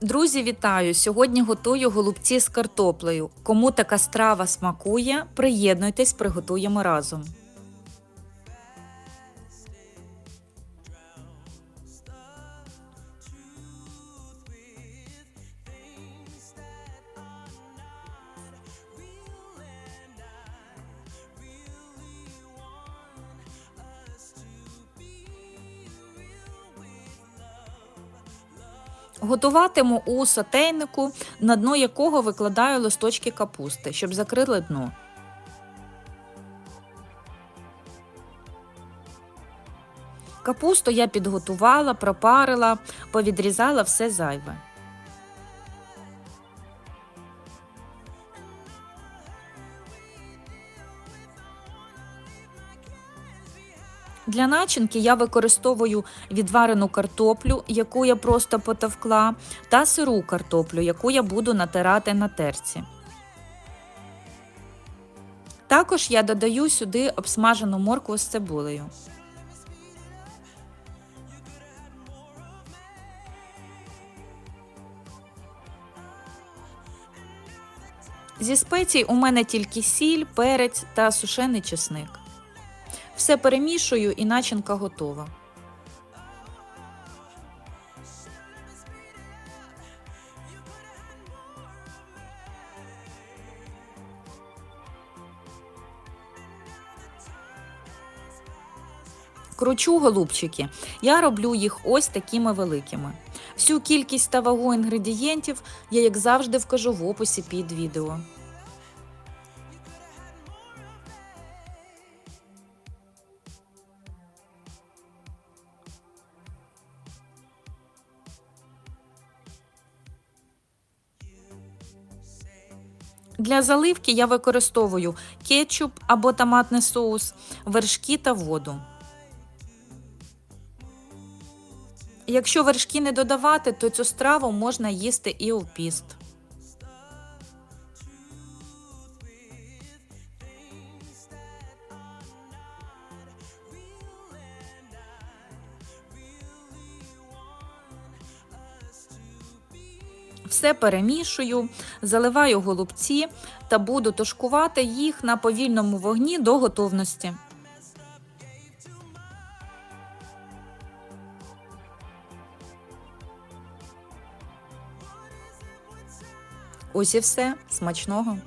Друзі, вітаю! Сьогодні готую голубці з картоплею. Кому така страва смакує, приєднуйтесь, приготуємо разом. Готуватиму у сотейнику, на дно якого викладаю листочки капусти, щоб закрили дно. Капусту я підготувала, пропарила, повідрізала все зайве. Для начинки я використовую відварену картоплю, яку я просто потовкла, та сиру картоплю, яку я буду натирати на терці. Також я додаю сюди обсмажену моркву з цибулею. Зі спецій у мене тільки сіль, перець та сушений чесник. Все перемішую і начинка готова. Кручу голубчики. Я роблю їх ось такими великими. Всю кількість та вагу інгредієнтів я, як завжди, вкажу в описі під відео. Для заливки я використовую кетчуп або томатний соус, вершки та воду. Якщо вершки не додавати, то цю страву можна їсти і у піст. Все перемішую, заливаю голубці та буду тушкувати їх на повільному вогні до готовності. Ось і все. Смачного!